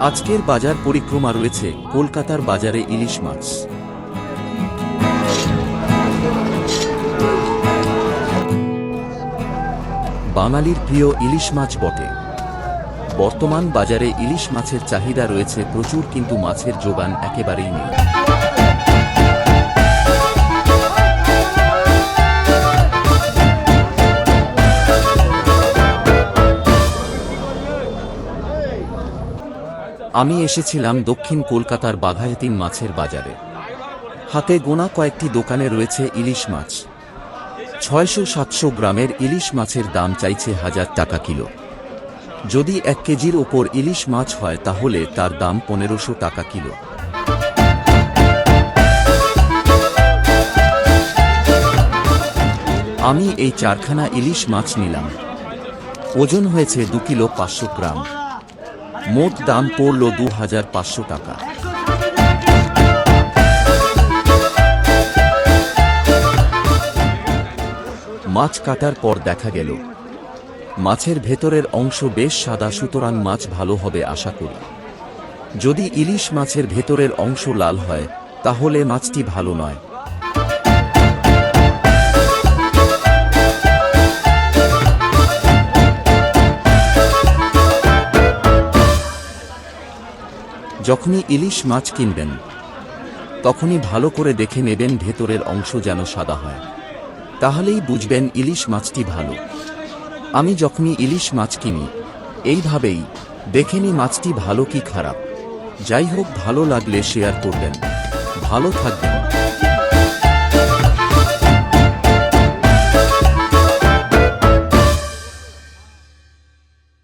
আজকের বাজার পরিক্রমা রয়েছে কলকাতার বাজারে ইলিশ মাছ। বাঙালির প্রিয় ইলিশ মাছ বটে। বর্তমান বাজারে ইলিশ মাছের চাহিদা রয়েছে প্রচুর, কিন্তু মাছের যোগান একেবারেই নেই। আমি এসেছিলাম দক্ষিণ কলকাতার বাঘায়তিন মাছের বাজারে। হাতে গোনা কয়েকটি দোকানে রয়েছে ইলিশ মাছ। ছয়শো সাতশো গ্রামের ইলিশ মাছের দাম চাইছে হাজার টাকা কিলো। যদি এক কেজির ওপর ইলিশ মাছ হয় তাহলে তার দাম পনেরোশো টাকা কিলো। আমি এই চারখানা ইলিশ মাছ নিলাম। ওজন হয়েছে দু কিলো পাঁচশো গ্রাম। মোট দাম পড়ল দু হাজার পাঁচশো টাকা। মাছ কাটার পর দেখা গেল, মাছের ভেতরের অংশ বেশ সাদা, সুতরাং মাছ ভালো হবে আশা করি। যদি ইলিশ মাছের ভেতরের অংশ লাল হয়, তাহলে মাছটি ভালো নয়। যখনই ইলিশ মাছ কিনবেন, তখনই ভালো করে দেখে নেবেন ভেতরের অংশ যেন সাদা হয়। তাহলেই বুঝবেন ইলিশ মাছটি ভালো। আমি যখনই ইলিশ মাছ কিনি, এইভাবেই দেখে নি মাছটি ভালো কি খারাপ। যাই হোক, ভালো লাগলে শেয়ার করবেন। ভালো থাকবেন।